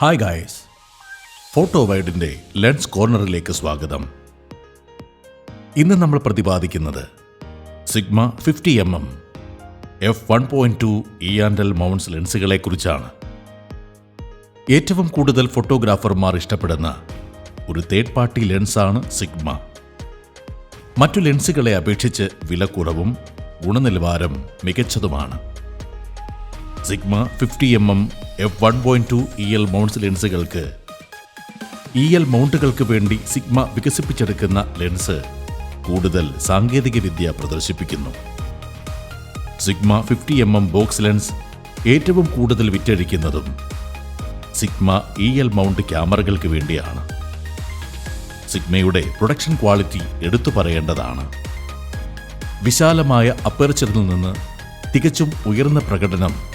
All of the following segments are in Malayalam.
ഹായ് ഗായ്സ് ഫോട്ടോ വൈഡിന്റെ ലെൻസ് കോർണറിലേക്ക് സ്വാഗതം. ഇന്ന് നമ്മൾ പ്രതിപാദിക്കുന്നത് Sigma fifty M M F one point two E and L mounts ലെൻസുകളെക്കുറിച്ചാണ് ഏറ്റവും കൂടുതൽ ഫോട്ടോഗ്രാഫർമാർ ഇഷ്ടപ്പെടുന്ന ഒരു തേർഡ് പാർട്ടി ലെൻസാണ് സിഗ്മ മറ്റു ലെൻസുകളെ അപേക്ഷിച്ച് വില കുറവും ഗുണനിലവാരം മികച്ചതുമാണ്. Sigma fifty M M F one point two E L mounts ലെൻസുകൾക്ക്. E L മൗണ്ടുകൾക്ക് വേണ്ടി സിഗ്മ വികസിപ്പിച്ചെടുക്കുന്ന ലെൻസ് കൂടുതൽ സാങ്കേതികവിദ്യ പ്രദർശിപ്പിക്കുന്നു. Sigma fifty M M box lens ഏറ്റവും കൂടുതൽ വിറ്റഴിക്കുന്നതും സിഗ്മ ഇ എൽ മൗണ്ട് ക്യാമറകൾക്ക് വേണ്ടിയാണ്. സിഗ്മയുടെ പ്രൊഡക്ഷൻ ക്വാളിറ്റി എടുത്തു പറയേണ്ടതാണ്. വിശാലമായ അപ്പർച്ചറിൽ നിന്ന് തികച്ചും ഉയർന്ന പ്രകടനം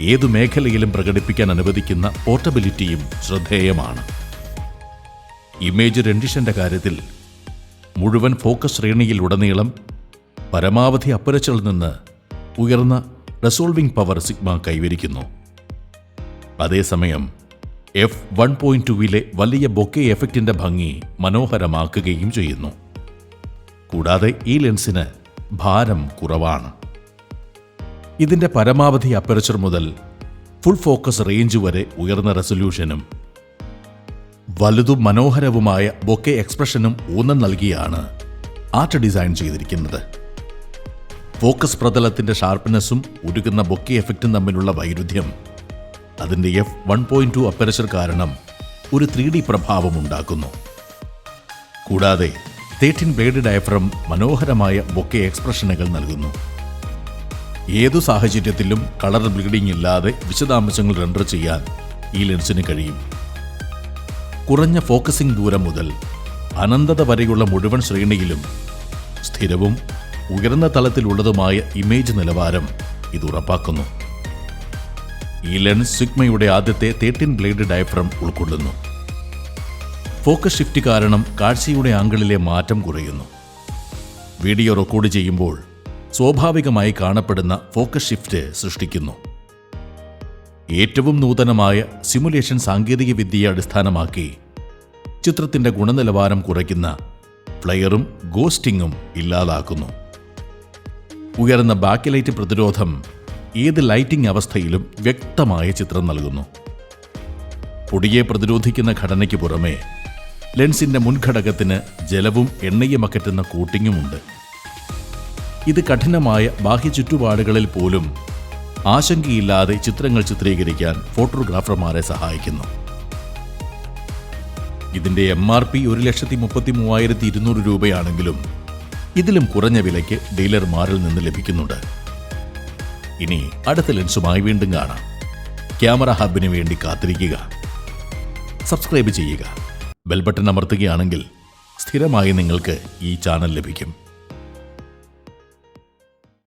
ഏതു മേഖലയിലും പ്രകടിപ്പിക്കാൻ അനുവദിക്കുന്ന പോർട്ടബിലിറ്റിയും ശ്രദ്ധേയമാണ്. ഇമേജ് റെൻഡിഷന്റെ കാര്യത്തിൽ മുഴുവൻ ഫോക്കസ് ശ്രേണിയിൽ ഉടനീളം പരമാവധി അപ്പുരച്ചിൽ നിന്ന് ഉയർന്ന റെസോൾവിംഗ് പവർ സിഗ്മ കൈവരിക്കുന്നു. അതേസമയം എഫ് വൺ പോയിന്റ് ടുവിലെ വലിയ ബൊക്കെ എഫക്റ്റിന്റെ ഭംഗി മനോഹരമാക്കുകയും ചെയ്യുന്നു. കൂടാതെ ഈ ലെൻസിന് ഭാരം കുറവാണ്. ഇതിന്റെ പരമാവധി അപ്പർച്ചർ മുതൽ ഫുൾ ഫോക്കസ് റേഞ്ച് വരെ ഉയർന്ന റെസൊല്യൂഷനും വലുതും മനോഹരവുമായ ബൊക്കെ എക്സ്പ്രഷനും ഊന്നൽ നൽകിയാണ് ആർട്ട് ഡിസൈൻ ചെയ്തിരിക്കുന്നത്. ഫോക്കസ് പ്രതലത്തിന്റെ ഷാർപ്പ്നെസ്സും ഉരുകുന്ന ബൊക്കെ എഫക്റ്റും തമ്മിലുള്ള വൈരുദ്ധ്യം അതിന്റെ F one point two aperture കാരണം ഒരു ത്രീ ഡി പ്രഭാവം ഉണ്ടാക്കുന്നു. കൂടാതെ തേർട്ടീൻ ബ്ലേഡ് ഡയഫ്രം മനോഹരമായ ബൊക്കെ എക്സ്പ്രഷനുകൾ നൽകുന്നു. ഏതു സാഹചര്യത്തിലും കളർ ബ്ലീഡിംഗ് ഇല്ലാതെ വിശദാംശങ്ങൾ റെൻഡർ ചെയ്യാൻ ഈ ലെൻസിന് കഴിയും. കുറഞ്ഞ ഫോക്കസിംഗ് ദൂരം മുതൽ അനന്തത വരെയുള്ള മുഴുവൻ ശ്രേണിയിലും സ്ഥിരവും ഉയർന്ന തലത്തിലുള്ളതുമായ ഇമേജ് നിലവാരം ഇത് ഉറപ്പാക്കുന്നു. ഈ ലെൻസ് സിഗ്മയുടെ ആദ്യത്തെ തേർട്ടീൻ ബ്ലേഡ് ഡയഫ്രം ഉൾക്കൊള്ളുന്നു. ഫോക്കസ് ഷിഫ്റ്റ് കാരണം കാഴ്ചയുടെ ആംഗിളിലെ മാറ്റം കുറയുന്നു. വീഡിയോ റെക്കോർഡ് ചെയ്യുമ്പോൾ സ്വാഭാവികമായി കാണപ്പെടുന്ന ഫോക്കസ് ഷിഫ്റ്റ് സൃഷ്ടിക്കുന്നു. ഏറ്റവും നൂതനമായ സിമുലേഷൻ സാങ്കേതികവിദ്യയെ അടിസ്ഥാനമാക്കി ചിത്രത്തിന്റെ ഗുണനിലവാരം കുറയ്ക്കുന്ന ഫ്ലയറും ഗോസ്റ്റിങ്ങും ഇല്ലാതാക്കുന്നു. ഉയർന്ന ബാക്ക് ലൈറ്റ് പ്രതിരോധം ഏത് ലൈറ്റിംഗ് അവസ്ഥയിലും വ്യക്തമായ ചിത്രം നൽകുന്നു. പൊടിയെ പ്രതിരോധിക്കുന്ന ഘടനയ്ക്ക് പുറമെ ലെൻസിന്റെ മുൻഘടകത്തിന് ജലവും എണ്ണയും അകറ്റുന്ന കൂട്ടിങ്ങുമുണ്ട്. ഇത് കഠിനമായ ബാഹ്യ ചുറ്റുപാടുകളിൽ പോലും ആശങ്കയില്ലാതെ ചിത്രങ്ങൾ ചിത്രീകരിക്കാൻ ഫോട്ടോഗ്രാഫർമാരെ സഹായിക്കുന്നു. ഇതിന്റെ എം ആർ പി ഒരു ലക്ഷത്തി മുപ്പത്തി മൂവായിരത്തി ഇരുന്നൂറ് രൂപയാണെങ്കിലും ഇതിലും കുറഞ്ഞ വിലയ്ക്ക് ഡീലർമാരിൽ നിന്ന് ലഭിക്കുന്നുണ്ട്. ഇനി അടുത്ത ലെൻസുമായി വീണ്ടും കാണാം. ക്യാമറ ഹബിന് വേണ്ടി കാത്തിരിക്കുക. സബ്സ്ക്രൈബ് ചെയ്യുക. ബെൽബട്ടൺ അമർത്തുകയാണെങ്കിൽ സ്ഥിരമായി നിങ്ങൾക്ക് ഈ ചാനൽ ലഭിക്കും.